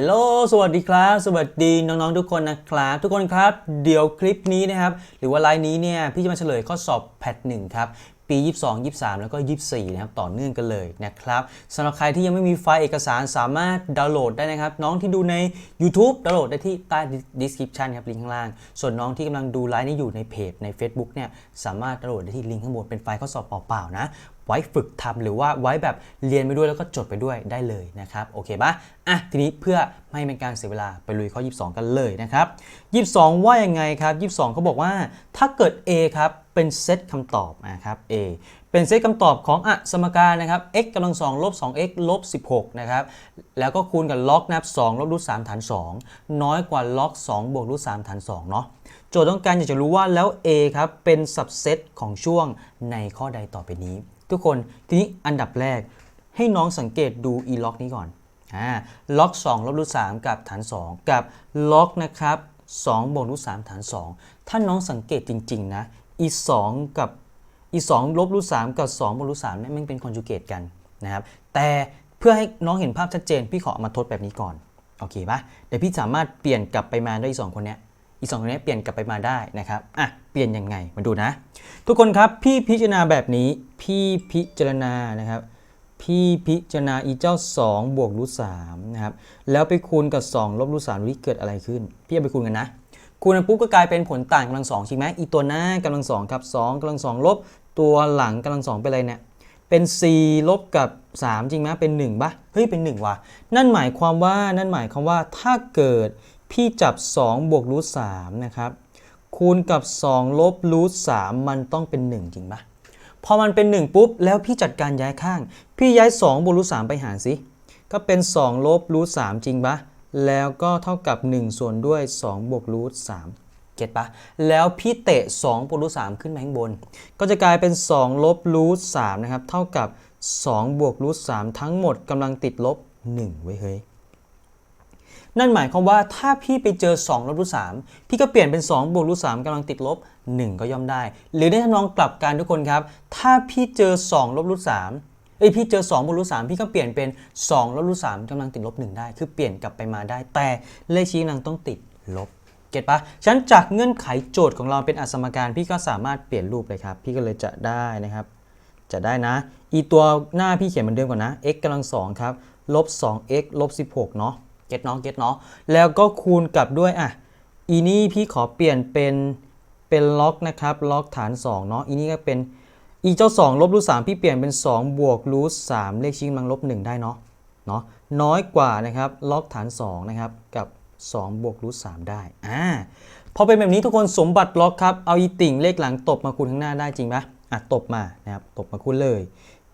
ฮลโหลสวัสดีครับ สวัสดีน้องๆทุกคนนะครับ ทุกคนครับ เดี๋ยวคลิปนี้นะครับ หรือว่าไลน์นี้เนี่ย พี่จะมาเฉลยข้อสอบแพทหนึ่งครับ ปี 22 23 แล้วก็ 24 นะครับ ต่อเนื่องกันเลยนะครับสำหรับใครที่ยังไม่มีไฟล์เอกสารสามารถดาวน์โหลดได้นะครับ น้องที่ดูใน YouTube ดาวน์โหลดได้ที่ใต้ description ครับ ลิงก์ข้างล่าง ส่วนน้องที่กำลังดูไลน์นี้อยู่ในเพจใน Facebook เนี่ย สามารถดาวน์โหลดได้ที่ลิงก์ข้างบนเป็นไฟล์ข้อสอบเปล่าๆนะ ไว้ฝึกทำหรือว่าไว้แบบเรียนไปด้วยแล้วก็จดไปด้วยได้เลยนะครับโอเคปะอะทีนี้เพื่อไม่ให้เป็นการเสียเวลาไปลุยข้อ 22 กันเลยนะครับ 22 ว่ายังไงครับ 22เขาบอกว่าถ้าเกิด A ครับเป็นเซตคำตอบนะครับ A เป็นเซตคำตอบของอะสมการนะครับ x กำลัง2ลบ 2x ลบ 16 นะครับ แล้วก็คูณกับล็อกนะครับ2ลบรูท3ฐาน 2 น้อยกว่าล็อก 2 บวกรูท3ฐาน 2 เนาะโจทย์ต้องการอยากจะรู้ว่าแล้ว A ครับเป็นสับเซตของช่วงในข้อใดต่อไปนี้ ทุกคนทีนี้อันดับแรกให้น้องสังเกตดู e ล็อกนี้ก่อนอ่าล็อก2ลบรูท3กับฐาน 2 กับล็อกนะครับ2บวกรูท3ฐาน 2 ถ้าน้องสังเกตจริง ๆ นะ e 2กับ e 2ลบรูท3กับ2บวกรูท3เนี่ยมันเป็นคอนจูเกตกันนะครับแต่เพื่อให้น้องเห็นภาพชัดเจน พี่ขอเอามาทดแบบนี้ก่อนโอเคปะเดี๋ยวพี่สามารถเปลี่ยนกลับไปมาได้อีสองคนเนี้ยอีสองคนนี้เปลี่ยนกลับไปมาได้นะครับอะ ลี่ยนยังไงมาดูนะ ทุกคนครับพี่พิจารณาแบบนี้พี่พิจารณานะครับ พี่พิจารณาอีเจ้า 2 บวกรูท3นะครับแล้วไปคูณกับ 2 ลบรูท3ดูที่เกิดอะไรขึ้น พี่เอาไปคูณกันนะ คูณกันปุ๊บก็กลายเป็นผลต่างกำลังสองใช่ไหมอีตัวหน้ากำลังสองครับ2กำลังสองลบตัวหลังกำลังสองเป็นอะไรเนี่ยเป็น 4 ลบกับ 3 จริงไหมเป็น1ปะเฮ้ย เป็น1ว่ะ นั่นหมายความว่า นั่นหมายความว่า ถ้าเกิดพี่จับ 2 บวกรูท3นะครับ คูณกับ 2 ลบรูท3มันต้องเป็น 1 จริงปะพอมันเป็น 1 ปุ๊บ แล้วพี่จัดการย้ายข้าง พี่ย้าย 2บวกรูท3ไปหารสิ ก็เป็น 2 ลบรูท3จริงปะแล้วก็เท่ากับ 1 ส่วนด้วย 2 บวกรูท3เก็ตปะแล้วพี่เตะ 2บวกรูท3ขึ้นมาข้างบน ก็จะกลายเป็น 2 ลบรูท3นะครับ เท่ากับ 2 บวกรูท3ทั้งหมดกำลังติดลบ 1 ไว้เฮ้ย นั่นหมายความว่าถ้าพี่ไปเจอ2ลบรูท3พี่ก็เปลี่ยนเป็น2บวกรูท3กำลังติดลบ 1 ก็ย่อมได้ หรือในทำนองกลับกันทุกคนครับ ถ้าพี่เจอ2ลบรูท3เอ้ยพี่เจอ2บวกรูท3พี่ก็เปลี่ยนเป็น2ลบรูท3กำลังติดลบ 1 ได้ คือเปลี่ยนกลับไปมาได้ แต่เลขชี้กำลังต้องติดลบเก็ตปะฉะนั้นจากเงื่อนไขโจทย์ของเราเป็นอสมการ พี่ก็สามารถเปลี่ยนรูปเลยครับ พี่ก็เลยจะได้นะครับ จะได้นะ อีตัวหน้าพี่เขียนเหมือนเดิมก่อนนะ x กำลังสองครับ ลบ 2x ลบ 16 เนาะ เก็ตเนาะเก็ตเนาะแล้วก็คูณกับด้วยอะอีนี่พี่ขอเปลี่ยนเป็นเป็นล็อกนะครับล็อกฐาน2เนาะอีนี่ก็เป็นอีเจ้า2ลบรูท3พี่เปลี่ยนเป็น 2 บวกรูท3เลขชี้กำลังลบ1ได้เนาะเนาะน้อยกว่านะครับล็อกฐาน2นะครับกับ 2 บวกรูท3ได้อ่าพอเป็นแบบนี้ทุกคนสมบัติล็อกครับเอาอีติ่งเลขหลังตบมาคูณข้างหน้าได้จริงปะอะตบมานะครับตบมาคูณเลย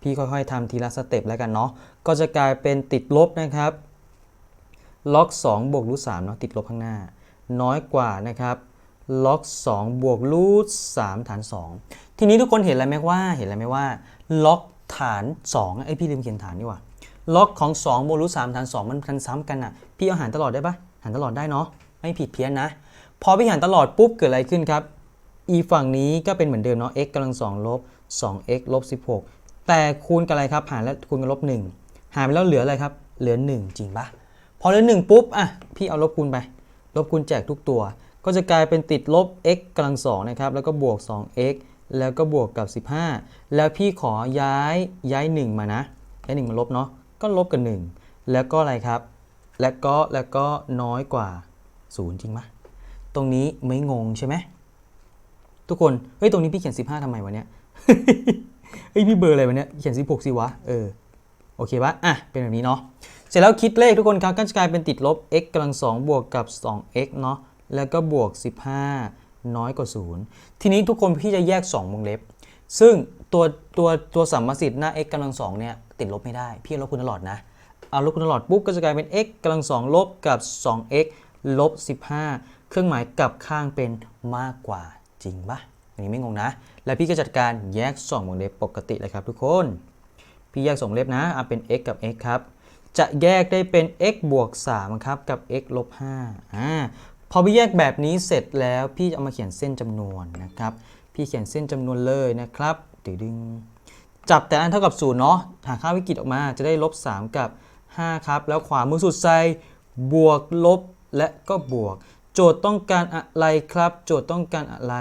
พี่ค่อยๆทำทีละสเต็ปแล้วกันเนาะก็จะกลายเป็นติดลบนะครับ ล็อก2บวกรูท3เนาะติดลบข้างหน้า น้อยกว่านะครับล็อก2บวกรูท3ฐาน 2 ทีนี้ทุกคนเห็นอะไรไหมว่าเห็นอะไรไหมว่าล็อกฐาน2ไอพี่ลืมเขียนฐานนี่ว่าล็อกของ2บวกรูท3ฐาน 2 มันมันซ้ำกันอะพี่เอาหารตลอดได้ปะหารตลอดได้เนาะไม่ผิดเพี้ยนนะ พอพี่หารตลอดปุ๊บเกิดอะไรขึ้นครับ e ฝั่งนี้ก็เป็นเหมือนเดิมเนาะ x กำลัง2ลบ 2x ลบ 16 แต่คูณกับอะไรครับ หารแล้วคูณกับลบ 1 หารไปแล้วเหลืออะไรครับ เหลือ 1 จริงปะ อเหลือ1ปุ๊บอะพี่เอาลบคูณไป ลบคูณแจกทุกตัว ก็จะกลายเป็นติดลบ x กำลัง2นะครับแล้วก็บวก 2x แล้วก็บวกกับ 15 แล้วพี่ขอย้ายย้าย 1 มานะย้าย1มาลบเนาะก็ลบกับ 1 แล้วก็อะไรครับ แล้วก็แล้วก็น้อยกว่า 0 จริงปะตรงนี้ไม่งงใช่ไหมทุกคน เฮ้ย ตรงนี้พี่เขียน 15ทำไมวะเนี่ยเฮ้ย พี่เบอร์อะไรวะเนี่ย เขียน 16 สิวะ เออ โอเคปะอะ เป็นแบบนี้เนาะ ร็จแล้วคิดเลขทุกคนครับก็จะกลายเป็นติดลบ x กำลัง 2 บวกกับ 2x เนาะแล้วก็บวก 15 น้อยกว่า 0 ทีนี้ทุกคนพี่จะแยก 2 วงเล็บ ซึ่งตัวตัวตัวสัมมาสิทธิ์หน้า x กำลัง 2 เนี่ยติดลบไม่ได้ พี่เอาลบคูณตลอดนะ เอาลบคูณตลอดปุ๊บก็จะกลายเป็น x กำลัง 2 ลบกับ 2x ลบ 15 เครื่องหมายกลับข้างเป็นมากกว่าจริงปะอันนี้ไม่งงนะ แล้วพี่ก็จัดการแยก2วงเล็บปกติเลยครับทุกคน พี่แยก2วงเล็บนะเอาเป็น x กับ x ครับ จะแยกได้เป็น x บวก3ครับกับ x ลบ5อ่าพอพี่แยกแบบนี้เสร็จแล้วพี่จะเอามาเขียนเส้นจำนวนนะครับ พี่เขียนเส้นจำนวนเลยนะครับดึงๆจับแต่อันเท่ากับ0เนาะหาค่าวิกฤตออกมาจะได้ลบ3กับ 5 ครับ แล้วขวามือสุดใส่บวกลบและก็บวก โจทย์ต้องการอะไรครับ โจทย์ต้องการอะไร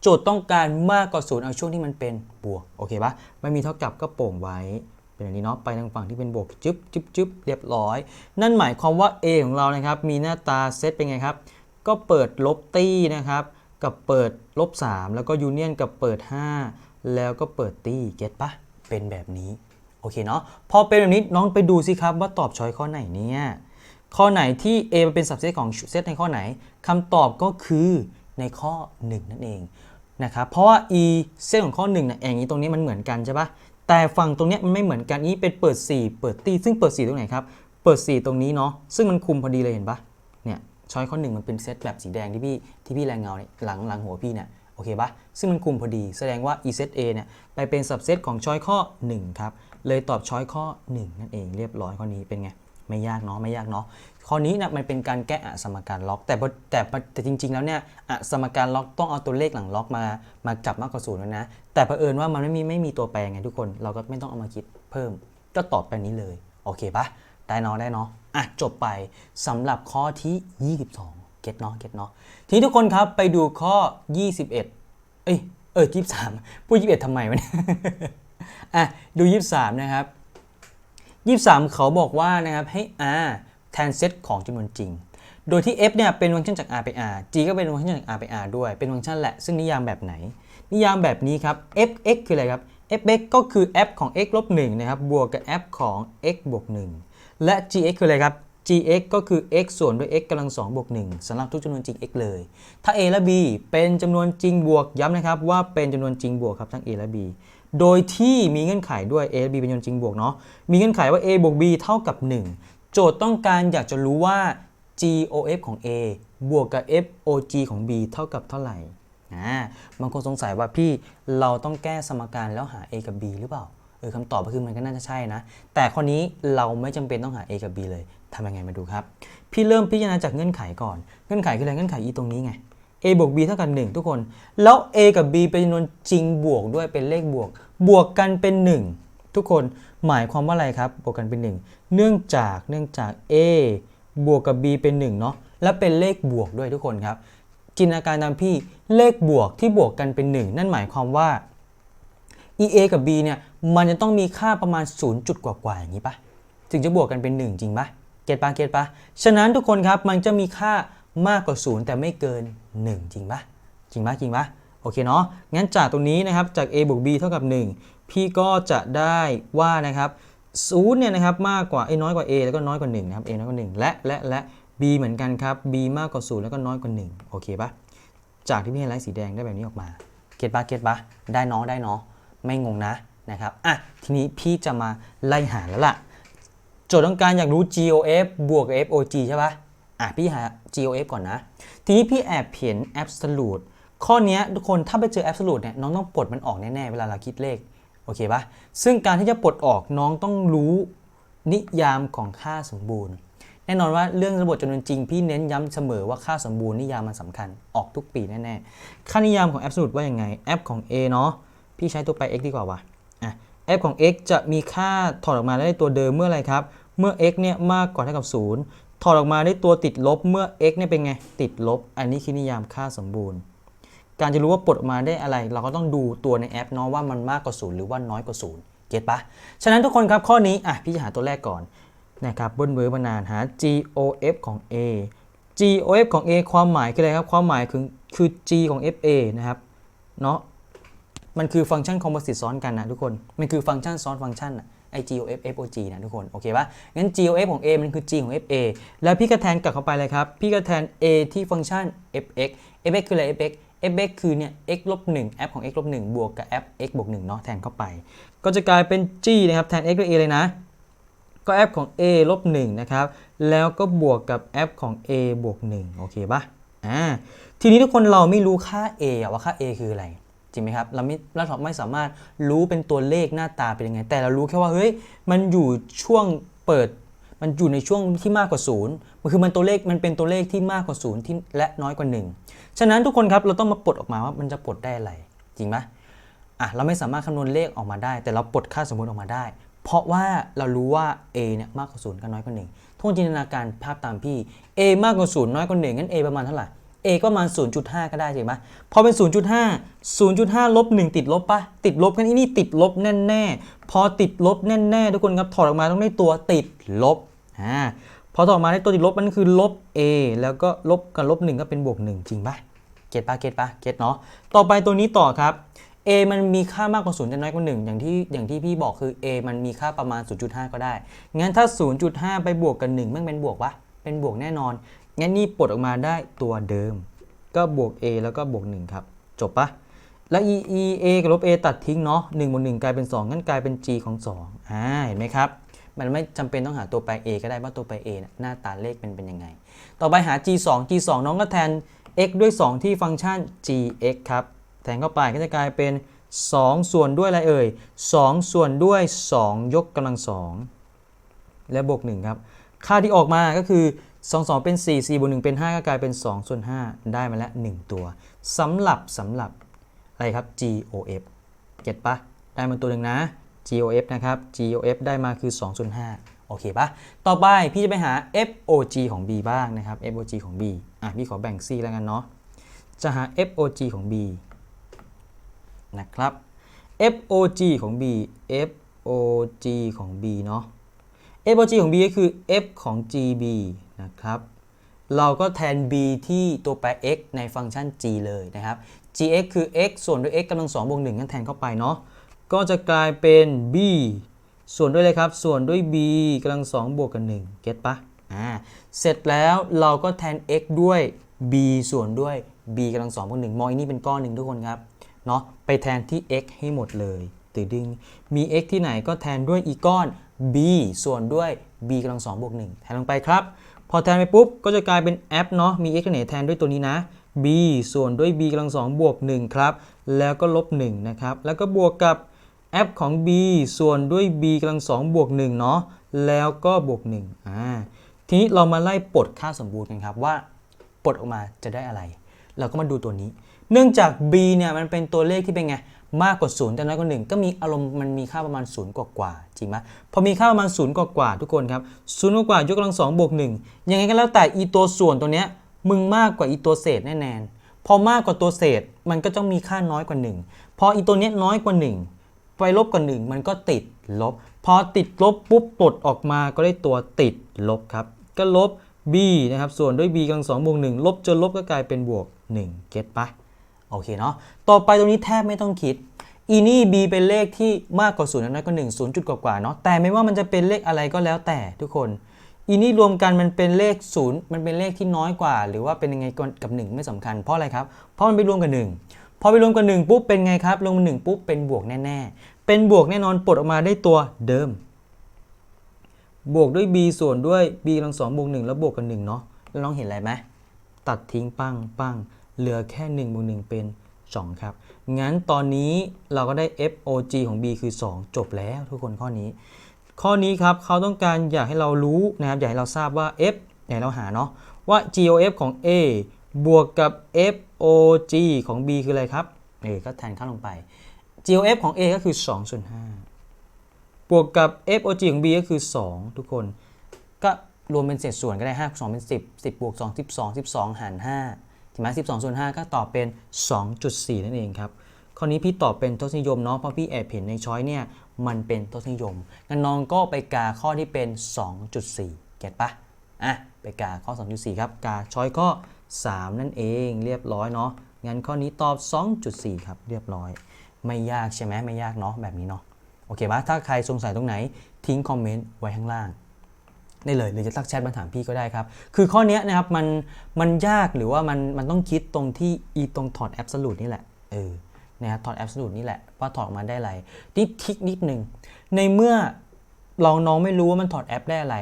โจทย์ต้องการมากกว่าศูนย์เอาช่วงที่มันเป็นบวกโอเคปะไม่มีเท่ากับก็โป่งไว้ เป็นอย่างนี้เนาะไปทางฝั่งที่เป็นบวกจึ๊บจึ๊บจึ๊บเรียบร้อย นั่นหมายความว่า A ของเรานะครับ มีหน้าตาเซตเป็นไงครับ ก็เปิดลบตี้นะครับ กับเปิดลบ 3 แล้วก็ยูเนียนกับเปิด 5 แล้วก็เปิดตี้เก็ตปะเป็นแบบนี้ โอเคเนาะพอเป็นแบบนี้น้องไปดูสิครับว่าตอบช้อยข้อไหนเนี่ยข้อไหนที่ A มันเป็นสับเซตของเซตในข้อไหนคำตอบก็คือในข้อ 1 นั่นเองนะครับเพราะว่า E เซตของข้อ1เนี่ยอย่างนี้ตรงนี้มันเหมือนกันใช่ปะ แต่ฝั่งตรงนี้มันไม่เหมือนกันนี้เป็นเปิด 4 เปิดตีซึ่งเปิด 4 ตรงไหนครับ เปิด 4 ตรงนี้เนาะซึ่งมันคุมพอดีเลยเห็นปะเนี่ยช้อยข้อ1มันเป็นเซตแบบสีแดงที่พี่ที่พี่แรงเงาเนี่ยหลังหลังหัวพี่เนี่ยโอเคปะซึ่งมันคุมพอดี แสดงว่า E เซต A เนี่ยไปเป็นสับเซตของช้อยข้อ 1 ครับ เลยตอบช้อยข้อ 1 นั่นเองเรียบร้อยข้อนี้เป็นไงไม่ยากเนาะไม่ยากเนาะข้อนี้นะมันเป็นการแก้อะสมการล็อก แต่แต่แต่จริง ๆ แล้วเนี่ยอสมการล็อกต้องเอาตัวเลขหลังล็อกมามาจับมากกว่าศูนย์แล้วนะ แต่เผอิญว่ามันไม่มีไม่มีตัวแปรไงทุกคน เราก็ไม่ต้องเอามาคิดเพิ่ม ก็ตอบไปนี้เลย โอเคปะได้เนาะได้เนาะอะจบไปสำหรับข้อที่ 22 เก็ตเนาะเก็ตเนาะทีนี้ทุกคนครับไปดูข้อ 21 เอ้ยเออ23พูด21ทำไมวะเนี่ยอะดู23นะครับ23เขาบอกว่านะครับให้ r แทนเซตของจำนวนจริง โดยที่ f เนี่ยเป็นฟังก์ชันจาก r ไป r g ก็เป็นฟังก์ชันจาก r ไป r ด้วย เป็นฟังก์ชันแหละ ซึ่งนิยามแบบไหน นิยามแบบนี้ครับ f(x) คืออะไรครับ f(x) ก็คือ f ของ x ลบ1นะครับบวกกับ f ของ x บวก1และ gx คืออะไรครับ gx ก็คือ x ส่วนด้วย x กำลัง2บวก1สำหรับทุกจำนวนจริง x เลย ถ้า a และ b เป็นจำนวนจริงบวกย้ำนะครับว่าเป็นจำนวนจริงบวกครับทั้ง a และ b โดยที่มีเงื่อนไขด้วย a และ b เป็นจำนวนจริงบวกเนาะมีเงื่อนไขว่า a บวก b เท่ากับ 1 โจทย์ต้องการอยากจะรู้ว่า gof ของ a บวกกับ fog ของ b เท่ากับเท่าไหร่ อ่าบางคนสงสัยว่าพี่เราต้องแก้สมการแล้วหา a กับ b หรือเปล่าเออคำตอบก็คือมันก็น่าจะใช่นะ แต่ข้อนี้เราไม่จำเป็นต้องหา a กับ b เลยทำยังไงมาดูครับ พี่เริ่มพิจารณาจากเงื่อนไขก่อน เงื่อนไขคืออะไรเงื่อนไข e ตรงนี้ไง a บวก b เท่ากัน1ทุกคน แล้ว a กับ b เป็นจำนวนจริงบวกด้วยเป็นเลขบวก บวกกันเป็น 1 ทุกคนหมายความว่าอะไรครับ บวกกันเป็น 1 เนื่องจากเนื่องจาก a บวกกับ b เป็น1เนาะและเป็นเลขบวกด้วยทุกคนครับ จินตนาการตามพี่เลขบวกที่บวกกันเป็น 1 นั่นหมายความว่า e a กับ b เนี่ยมันจะต้องมีค่าประมาณ 0 จุดกว่าๆอย่างนี้ปะถึงจะบวกกันเป็น 1 จริงปะเก็ตปะเก็ตปะฉะนั้นทุกคนครับมันจะมีค่ามากกว่า 0 แต่ไม่เกิน 1 จริงปะจริงปะจริงปะโอเคเนาะงั้นจากตรงนี้นะครับจาก a บวก b เท่ากับ 1 พี่ก็จะได้ว่านะครับ0เนี่ยนะครับมากกว่าไอ้น้อยกว่า a แล้วก็น้อยกว่า1นะครับ a น้อยกว่า 1 และและและ b เหมือนกันครับ b มากกว่า0แล้วก็น้อยกว่า1โอเคปะจากที่พี่ให้ไลท์สีแดงได้แบบนี้ออกมาเก็ตปะเก็ตปะได้เนาะได้เนาะไม่งงนะนะครับอะทีนี้พี่จะมาไล่หาแล้วล่ะโจทย์ต้องการอยากรู้ GOF บวกกับ FOG ใช่ปะอะพี่หา GOF ก่อนนะ ทีนี้พี่แอบเห็น absolute ข้อนี้ทุกคนถ้าไปเจอ absolute เนี่ยน้องต้องปลดมันออกแน่ ๆ เวลาเราคิดเลขโอเคปะซึ่งการที่จะปลดออกน้องต้องรู้นิยามของค่าสมบูรณ์ แน่นอนว่าเรื่องระบบจำนวนจริงพี่เน้นย้ำเสมอว่าค่าสมบูรณ์นิยามมันสำคัญออกทุกปีแน่ๆ ค่านิยามของ absolute ว่ายังไง f ของ a เนาะพี่ใช้ตัวแป x ดีกว่าวะอะ f ของ x จะมีค่าถอดออกมาได้ตัวเดิมเมื่ออไรครับ เมื่อ x เนี่ยมากกว่าเท่ากับ 0 ถอดออกมาได้ตัวติดลบเมื่อ x เนี่ยเป็นไง ติดลบ อันนี้คือนิยามค่าสมบูรณ์ การจะรู้ว่าปลดออกมาได้อะไร เราก็ต้องดูตัวในแอปเนาะว่ามันมากกว่า 0 หรือว่าน้อยกว่า 0 เก็ตปะฉะนั้นทุกคนครับข้อนี้อะพี่จะหาตัวแรกก่อน นะครับบิ้ลเบอร์มานานหา GOF ของ A GOF ของ A ความหมายคืออะไรครับ ความหมายคือคือ G ของ FA นะครับเนาะมันคือฟังก์ชันคอมโพสิตซ้อนกันนะทุกคน มันคือฟังก์ชันซ้อนฟังก์ชันอะไอ GOF FOG นะทุกคน โอเคปะงั้น GOF ของ A มันคือ G ของ FA แล้วพี่ก็แทนกลับเข้าไปเลยครับ พี่ก็แทน A ที่ฟังก์ชัน fx fx คืออะไร fx fx คือเนี่ย x ลบ1 f ของ x ลบ1บวกกับ f x บวก1เนาะแทนเข้าไป ก็จะกลายเป็น g นะครับ แทน x ด้วย a เลยนะ ก็ f ของ a ลบ1นะครับ แล้วก็บวกกับ f ของ a บวก1โอเคปะอ่า ทีนี้ทุกคนเราไม่รู้ค่า a อะว่าค่า a คืออะไร จริงไหมครับ เราไม่เราไม่สามารถรู้เป็นตัวเลขหน้าตาเป็นยังไง แต่เรารู้แค่ว่า เฮ้ย มันอยู่ช่วงเปิด มันอยู่ในช่วงที่มากกว่าศูนย์มันคือมันตัวเลข มันเป็นตัวเลขที่มากกว่าศูนย์ที่และน้อยกว่าหนึ่งฉะนั้นทุกคนครับ เราต้องมาปลดออกมาว่ามันจะปลดได้อะไร จริงไหมอะ เราไม่สามารถคำนวณเลขออกมาได้ แต่เราปลดค่าสมมติออกมาได้ เพราะว่าเรารู้ว่า a เนี่ยมากกว่าศูนย์กับน้อยกว่าหนึ่งทุกจินตนาการภาพตามพี่ a มากกว่าศูนย์น้อยกว่าหนึ่งงั้น a ประมาณเท่าไหร่ a ก็ประมาณ 0.5 ก็ได้ใช่ไหมพอเป็น 0.5 0.5 ลบ 1 ติดลบปะติดลบกันอีนี่ติดลบแน่ๆ พอติดลบแน่ๆ ทุกคนครับถอดออกมาต้องได้ตัวติดลบอ่าพอถอดออกมาได้ตัวติดลบมันคือลบ a แล้วก็ลบกับลบ 1 ก็เป็นบวก 1 จริงปะเก็ตปะเก็ตปะเก็ตเนาะต่อไปตัวนี้ต่อครับ a มันมีค่ามากกว่า0แต่น้อยกว่า1อย่างที่อย่างที่พี่บอกคือ a มันมีค่าประมาณ 0.5 ก็ได้ งั้นถ้า 0.5 ไปบวกกับ1มันเป็นบวกวะเป็นบวกแน่นอน งั้นนี่ปลดออกมาได้ตัวเดิม ก็บวก a แล้วก็บวก1ครับ จบปะแล้ว e e a กับลบ a ตัดทิ้งเนาะ1บวก1กลายเป็น 2งั้นกลายเป็น g ของ 2อ่าเห็นไหมครับ มันไม่จำเป็นต้องหาตัวแปร a ก็ได้ว่าตัวแปร a นะหน้าตาเลขเป็นเป็นยังไง ต่อไปหา g 2 g 2น้องก็แทน x ด้วย 2 ที่ฟังก์ชัน gx ครับ แทนเข้าไปก็จะกลายเป็น 2 ส่วนด้วยอะไรเอ่ย 2 ส่วนด้วย 2 ยกกำลัง2และบวก1ครับ ค่าที่ออกมาก็คือ 2 2 เป็น 4 4บวก1เป็น 5 ก็กลายเป็น 2 ส่วน 5 ได้มาแล้ว 1 ตัวสำหรับสำหรับอะไรครับ GOF เก็ตปะได้มาตัวหนึ่งนะ GOF นะครับ GOF ได้มาคือ 2 ส่วน 5 โอเคปะต่อไปพี่จะไปหา FOG ของ B บ้างนะครับ FOG ของ B อะพี่ขอแบ่ง C แล้วกันเนาะ จะหา FOG ของ B นะครับ FOG ของ B FOG ของ B เนาะ FOG ของ B ก็คือ F ของ GB นะครับ เราก็แทน B ที่ตัวแปร x ในฟังก์ชัน g เลยนะครับ gx คือ x ส่วนด้วย x กำลัง2บวก1งั้นแทนเข้าไปเนาะ ก็จะกลายเป็น b ส่วนด้วยเลยครับ ส่วนด้วย b กำลัง2บวกกับ1เก็ตปะอ่า เสร็จแล้วเราก็แทน x ด้วย b ส่วนด้วย b กำลัง2บวก1มองอันนี้เป็นก้อนหนึ่งทุกคนครับ เนาะไปแทนที่ x ให้หมดเลยตื่นดึงมี x ที่ไหนก็แทนด้วยอีก้อน b ส่วนด้วย b กำลัง2บวก1แทนลงไปครับ พอแทนไปปุ๊บ ก็จะกลายเป็น f เนาะมี x ที่ไหนแทนด้วยตัวนี้นะ b ส่วนด้วย b กำลัง2บวก1ครับ แล้วก็ลบ1นะครับ แล้วก็บวกกับ f ของ b ส่วนด้วย b กำลัง2บวก1เนาะแล้วก็บวก1อ่าทีนี้เรามาไล่ปลดค่าสมบูรณ์กันครับว่าปลดออกมาจะได้อะไร เราก็มาดูตัวนี้ เนื่องจาก b เนี่ยมันเป็นตัวเลขที่เป็นไงมากกว่า0แต่น้อยกว่า1ก็มีอารมณ์มันมีค่าประมาณ0กว่ากว่าๆจริงไหมพอมีค่าประมาณ0กว่ากว่าๆทุกคนครับ0กว่ากว่ายกกำลัง2บวก1ยังไงก็แล้วแต่อีตัวส่วนตัวเนี้ยมึงมากกว่าอีตัวเศษแน่นอนพอมากกว่าตัวเศษมันก็ต้องมีค่าน้อยกว่า 1 พออีตัวเนี้ยน้อยกว่า 1 ไปลบกับ1มันก็ติดลบ พอติดลบปุ๊บปลดออกมาก็ได้ตัวติดลบครับ ก็ลบ b นะครับ ส่วนด้วย b กำลัง2บวก1ลบจนลบก็กลายเป็นบวก1เก็ตปะ โอเคเนาะต่อไปตรงนี้แทบไม่ต้องคิดอีนี่ b เป็นเลขที่มากกว่า0น้อยกว่า1 0จุดกว่าๆเนาะแต่ไม่ว่ามันจะเป็นเลขอะไรก็แล้วแต่ทุกคนอีนี่รวมกันมันเป็นเลข0มันเป็นเลขที่น้อยกว่า หรือว่าเป็นยังไงกับ 1 ไม่สำคัญเพราะอะไรครับเพราะมันไปรวมกับ 1 พอไปรวมกับ 1 ปุ๊บเป็นไงครับรวมกับ1ปุ๊บเป็นบวกแน่ๆ เป็นบวกแน่นอนปลดออกมาได้ตัวเดิม บวกด้วย b ส่วนด้วย b กำลัง2บวก1แล้วบวกกับ1เนาะแล้วน้องเห็นอะไรไหมตัดทิ้งปังปัง เหลือแค่1บวก1เป็น 2 ครับ งั้นตอนนี้เราก็ได้ FOG ของ B คือ 2 จบแล้วทุกคนข้อนี้ ข้อนี้ครับเขาต้องการอยากให้เรารู้นะครับ อยากให้เราทราบว่า F อยากให้เราหาเนาะว่า GOF ของ A บวกกับ FOG ของ B คืออะไรครับเอก็แทนค่าลงไป GOF ของ A ก็คือ2ส่วน5บวกกับ FOG ของ B ก็คือ 2 ทุกคน ก็รวมเป็นเศษส่วนก็ได้ 5 2 เป็น 10 10 บวก 2 12 12 หาร 5 ถูกไหม12ส่วน5ก็ตอบเป็น 2.4 นั่นเองครับข้อนี้พี่ตอบเป็นทศนิยมเนาะเพราะพี่แอบเห็นในช้อยเนี่ยมันเป็นทศนิยมงั้นน้องก็ไปกาข้อที่เป็น 2.4 เก็ตปะอะไปกาข้อ 2.4 ครับ กาช้อยข้อ 3 นั่นเองเรียบร้อยเนาะงั้นข้อนี้ตอบ 2.4 ครับ เรียบร้อย ไม่ยากใช่ไหมไม่ยากเนาะแบบนี้เนาะโอเคปะถ้าใครสงสัยตรงไหนทิ้งคอมเมนต์ไว้ข้างล่าง ได้เลยหรือจะทักแชทมาถามพี่ก็ได้ครับ คือข้อนี้นะครับมันมันยากหรือว่ามันมันต้องคิดตรงที่อีตรงถอดแอบสูตนี่แหละเออนะครับถอดแอบสูตนี่แหละว่าถอดออกมาได้อะไรนี่ทิกนิดหนึ่งในเมื่อเราน้องไม่รู้ว่ามันถอดแอปได้อะไร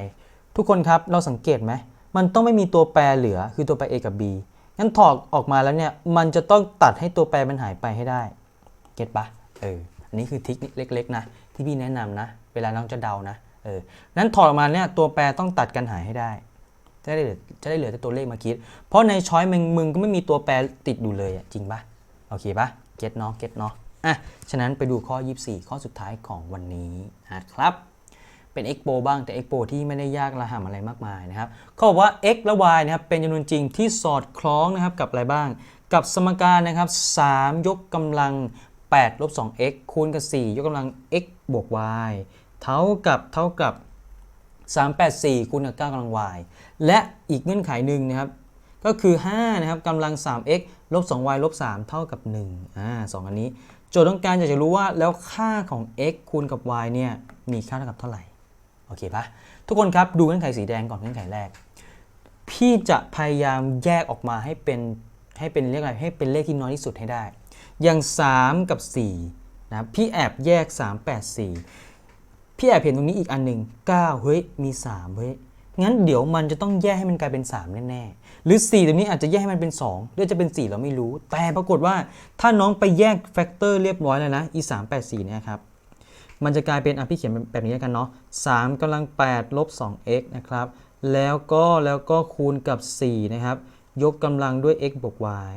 ทุกคนครับเราสังเกตไหมมันต้องไม่มีตัวแปรเหลือคือตัวแปร A กับ B งั้นถอดออกมาแล้วเนี่ยมันจะต้องตัดให้ตัวแปรมันหายไปให้ได้เก็ตปะเอออันนี้คือทริคเล็กๆนะที่พี่แนะนำนะ เวลาน้องจะเดานะ เออนั้นถอดออกมาเนี่ยตัวแปรต้องตัดกันหายให้ได้ จะได้เหลือจะได้เหลือแต่ตัวเลขมาคิด เพราะในช้อยมึงมึงก็ไม่มีตัวแปรติดอยู่เลยจริงปะโอเคปะเก็ตเนาะเก็ตเนาะอะฉะนั้นไปดูข้อ 24 ข้อสุดท้ายของวันนี้นะครับเป็น x โปบ้างแต่ x โปที่ไม่ได้ยากระห่ำอะไรมากมายนะครับเขาบอกว่า x และ y นะครับเป็นจำนวนจริงที่สอดคล้องนะครับกับอะไรบ้าง กับสมการนะครับ 3 ยกกำลัง8ลบ 2x คูณกับ 4 ยกกำลัง x บวก y เท่ากับเท่ากับ 384คูณกับ9กำลัง y และอีกเงื่อนไขหนึ่งนะครับ ก็คือ 5 นะครับกำลัง 3x ลบ 2y ลบ 3 เท่ากับ1อ่าสองอันนี้ โจทย์ต้องการอยากจะรู้ว่าแล้วค่าของ x คูณกับ y เนี่ยมีค่าเท่ากับเท่าไหร่ โอเคปะทุกคนครับดูเงื่อนไขสีแดงก่อนเงื่อนไขแรก พี่จะพยายามแยกออกมาให้เป็นให้เป็นเรียกอะไรให้เป็นเลขที่น้อยที่สุดให้ได้ อย่าง 3 กับ4นะพี่แอบแยก 3 8 4 พี่แอบเห็นตรงนี้อีกอันหนึ่ง9เฮ้ยมี3เฮ้ยงั้นเดี๋ยวมันจะต้องแยกให้มันกลายเป็น 3 แน่ๆ หรือ 4 ตรงนี้อาจจะแยกให้มันเป็น 2 หรือจะเป็น 4 เราไม่รู้ แต่ปรากฏว่าถ้าน้องไปแยกแฟกเตอร์เรียบร้อยแล้วนะอี3 8 4เนี่ยครับ มันจะกลายเป็นอะพี่เขียนแบบนี้กันเนาะ3กำลัง8ลบ 2x นะครับ แล้วก็แล้วก็คูณกับ 4 นะครับ ยกกำลังด้วย x บวก y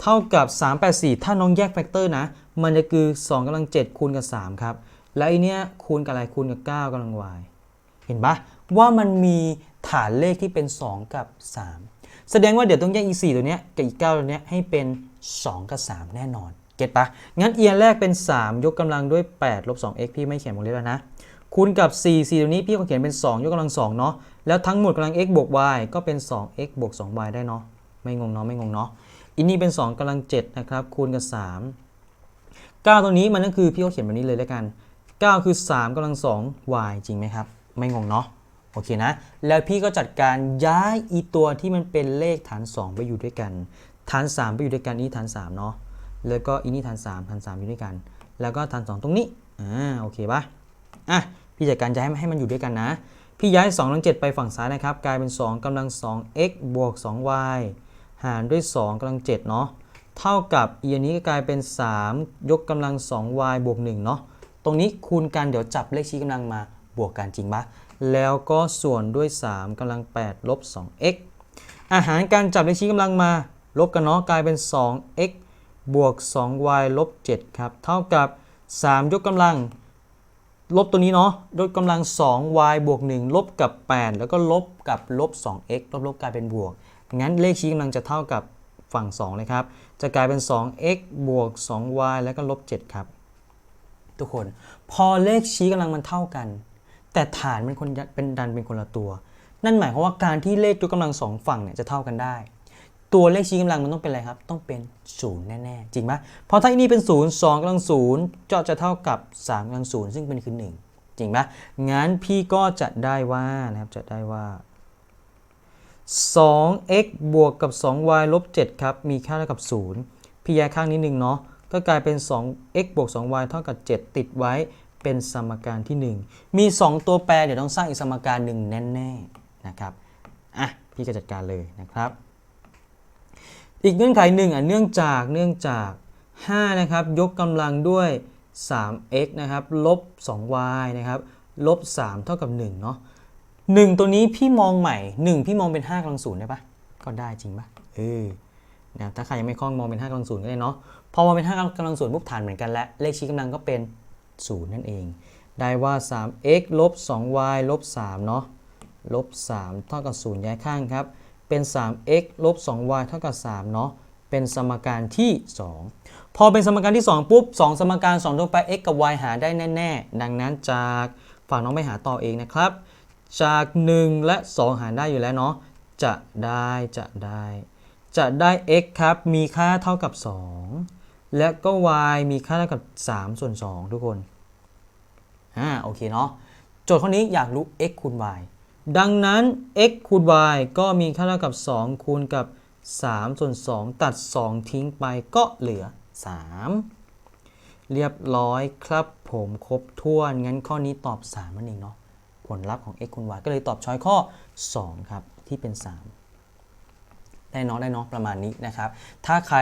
เท่ากับ 384 ถ้าน้องแยกแฟกเตอร์นะ มันจะคือ2กำลัง7คูณกับ 3 ครับ แล้วไอเนี้ยคูณกับอะไรคูณกับ 9กำลัง y เห็นปะว่ามันมีฐานเลขที่เป็น 2 กับ 3 แสดงว่าเดี๋ยวต้องแยกอี4ตัวเนี้ยกับอี9ตัวเนี้ยให้เป็น 2 กับ 3 แน่นอน เก็ตปะงั้นเอียแรกเป็น 3 ยกกำลังด้วย8ลบ 2x พี่ไม่เขียนวงเล็บแล้วนะคูณกับ 4 4ตัวนี้พี่ก็เขียนเป็น 2 ยกกำลัง2เนาะแล้วทั้งหมดกำลัง x บวก y ก็เป็น 2x บวก 2y ได้เนาะไม่งงเนาะไม่งงเนาะอินนี่เป็น 2กำลัง7นะครับคูณกับ 3 9 ตัวนี้มันก็คือพี่ก็เขียนแบบนี้เลยแล้วกัน 9 คือ3กำลัง2 y จริงไหมครับ ไม่งงเนาะโอเคนะ แล้วพี่ก็จัดการย้ายอีตัวที่มันเป็นเลขฐาน 2 ไปอยู่ด้วยกัน ฐาน 3 ไปอยู่ด้วยกันนี่ฐาน3เนาะแล้วก็อีนี่ฐาน 3 ฐาน 3 อยู่ด้วยกัน แล้วก็ฐาน 2 ตรงนี้อ่าโอเคปะอะพี่จัดการย้ายให้มันอยู่ด้วยกันนะ พี่ย้าย2กำลัง7ไปฝั่งซ้ายนะครับ กลายเป็น 2กำลัง 2x บวก 2y หารด้วย 2กำลัง7เนาะเท่ากับอีอันนี้ก็กลายเป็น 3 ยกกำลัง 2y บวก1เนาะ รงนี้คูณกันเดี๋ยวจับเลขชี้กำลังมาบวกกันจริงปะแล้วก็ส่วนด้วย 3กำลัง 8 ลบ 2x อาหารการจับเลขชี้กำลังมา ลบกันเนาะกลายเป็น 2x บวก 2y ลบ 7 ครับ เท่ากับ 3 ยกกำลัง ลบตัวนี้เนาะลดกำลัง 2y บวก 1 ลบกับ 8 แล้วก็ลบกับลบ 2x ลบลบกลายเป็นบวก งั้นเลขชี้กำลังจะเท่ากับฝั่ง 2 เลยครับ จะกลายเป็น 2x บวก 2y แล้วก็ลบ 7 ครับ ทุกคน พอเลขชี้กำลังมันเท่ากัน แต่ฐานมันคนเป็นดันเป็นคนละตัว นั่นหมายความว่าการที่เลขยกกำลังสองฝั่งเนี่ยจะเท่ากันได้ ตัวเลขชี้กำลังมันต้องเป็นอะไรครับ ต้องเป็น0แน่ๆ จริงไหมเพราะถ้าอันนี้เป็น0 2กำลัง0จะจะเท่ากับ3กำลัง0ซึ่งเป็นคือ1จริงไหมงั้นพี่ก็จะได้ว่านะครับจะได้ว่า 2x บวกกับ 2y ลบ7ครับ มีค่าเท่ากับ 0 พี่แยกข้างนิดนึงเนาะ ก็กลายเป็น 2x บวก 2y เท่ากับ 7 ติดไว้เป็นสมการที่ 1 มี 2 ตัวแปรเดี๋ยวต้องสร้างอีกสมการหนึ่งแน่ๆนะครับอะพี่ก็จัดการเลยนะครับ อีกเงื่อนไขหนึ่งอะเนื่องจากเนื่องจาก5นะครับยกกำลังด้วย 3x นะครับลบ 2y นะครับลบ 3 เท่ากับ1เนาะ1ตัวนี้พี่มองใหม่ 1 พี่มองเป็น5กำลังศูนย์ได้ปะก็ได้จริงปะเออนะครับถ้าใครยังไม่คล่องมองเป็น5กำลังศูนย์ก็ได้เนาะ พอมองเป็น5กำลังศูนปุ๊บฐานเหมือนกันและเลขชี้กำลังก็เป็น 0 นั่นเอง ได้ว่า 3x ลบ 2y ลบ3เนาะลบ3เท่ากับ 0 ย้ายข้างครับ เป็น 3x ลบ 2y เท่ากับ 3 เนาะเป็นสมการที่ 2 พอเป็นสมการที่ 2 ปุ๊บ 2 สมการ2ตัวไป x กับ y หาได้แน่ ๆ ดังนั้นจากฝากน้องไปหาต่อเองนะครับ จาก 1 และ 2 หาได้อยู่แล้วเนาะจะได้จะได้ จะได้ x ครับ มีค่าเท่ากับ 2 และก็ y มีค่าเท่ากับ 3 ส่วน 2 ทุกคน อ่า โอเคเนาะ โจทย์ข้อนี้อยากรู้ x คูณ y ดังนั้น x คูณ y ก็มีค่าเท่ากับ 2 คูณกับ 3 ส่วน 2 ตัด 2 ทิ้งไปก็เหลือ 3 เรียบร้อยครับผมครบถ้วน งั้นข้อนี้ตอบ 3 นั่นเองเนาะ ผลลัพธ์ของ x คูณ y ก็เลยตอบช้อยข้อ 2 ครับ ที่เป็น 3 ได้เนาะได้เนาะประมาณนี้นะครับ ถ้าใคร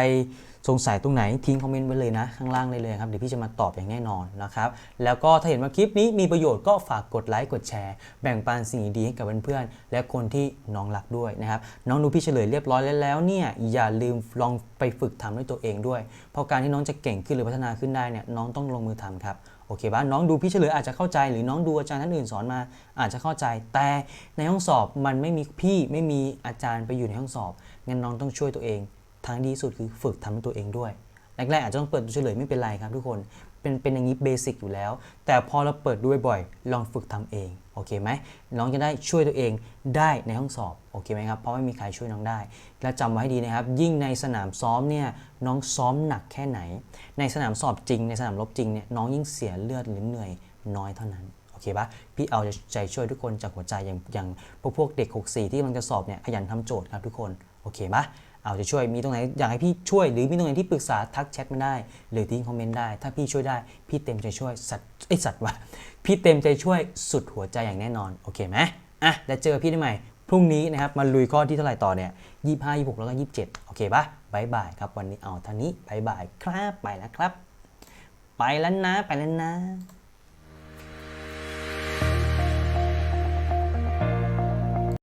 สงสัยตรงไหนทิ้งคอมเมนต์ไว้เลยนะ ข้างล่างได้เลยครับ เดี๋ยวพี่จะมาตอบอย่างแน่นอนนะครับ แล้วก็ถ้าเห็นว่าคลิปนี้มีประโยชน์ก็ฝากกดไลค์กดแชร์ แบ่งปันสิ่งดีๆให้กับเพื่อนๆและคนที่น้องรักด้วยนะครับ น้องดูพี่เฉลยเรียบร้อยแล้วแล้วเนี่ยอย่าลืมลองไปฝึกทำด้วยตัวเองด้วย เพราะการที่น้องจะเก่งขึ้นหรือพัฒนาขึ้นได้เนี่ยน้องต้องลงมือทำครับโอเคปะน้องดูพี่เฉลยอาจจะเข้าใจ หรือน้องดูอาจารย์ท่านอื่นสอนมาอาจจะเข้าใจ แต่ในห้องสอบมันไม่มีพี่ไม่มีอาจารย์ไปอยู่ในห้องสอบงั้นน้องต้องช่วยตัวเอง ทางดีสุดคือฝึกทำให้ตัวเองด้วยแรกๆอาจจะต้องเปิดดูเฉลยไม่เป็นไรครับทุกคนเป็นเป็นอย่างนี้เบสิกอยู่แล้ว แต่พอเราเปิดดูบ่อยๆลองฝึกทำเองโอเคไหมน้องจะได้ช่วยตัวเองได้ในห้องสอบโอเคไหมครับเพราะไม่มีใครช่วยน้องได้ และจำไว้ให้ดีนะครับ ยิ่งในสนามซ้อมเนี่ยน้องซ้อมหนักแค่ไหน ในสนามสอบจริง ในสนามรบจริงเนี่ยน้องยิ่งเสียเลือดหรือเหนื่อยน้อยเท่านั้นโอเคปะพี่เอาใจช่วยทุกคนจากหัวใจอย่างอย่างพวกพวกเด็ก 64 ที่กำลังจะสอบเนี่ยขยันทำโจทย์ครับทุกคนโอเคปะ เอาจะช่วยมีตรงไหนอยากให้พี่ช่วยหรือมีตรงไหนที่ปรึกษาทักแชทมาได้ หรือทิ้งคอมเมนต์ได้ ถ้าพี่ช่วยได้พี่เต็มใจช่วยสัตว์ไอสัตว์วะพี่เต็มใจช่วยสุดหัวใจอย่างแน่นอนโอเคไหมอะแล้วเจอพี่ได้ใหม่พรุ่งนี้นะครับมาลุยข้อที่เท่าไหร่ต่อเนี่ยยี่ห้ายี่หกแล้วก็ยี่สิบเจ็ดโอเคปะบายบายครับวันนี้เอาเท่านี้บายบายครับไปแล้วครับ ไปแล้วนะไปแล้วนะ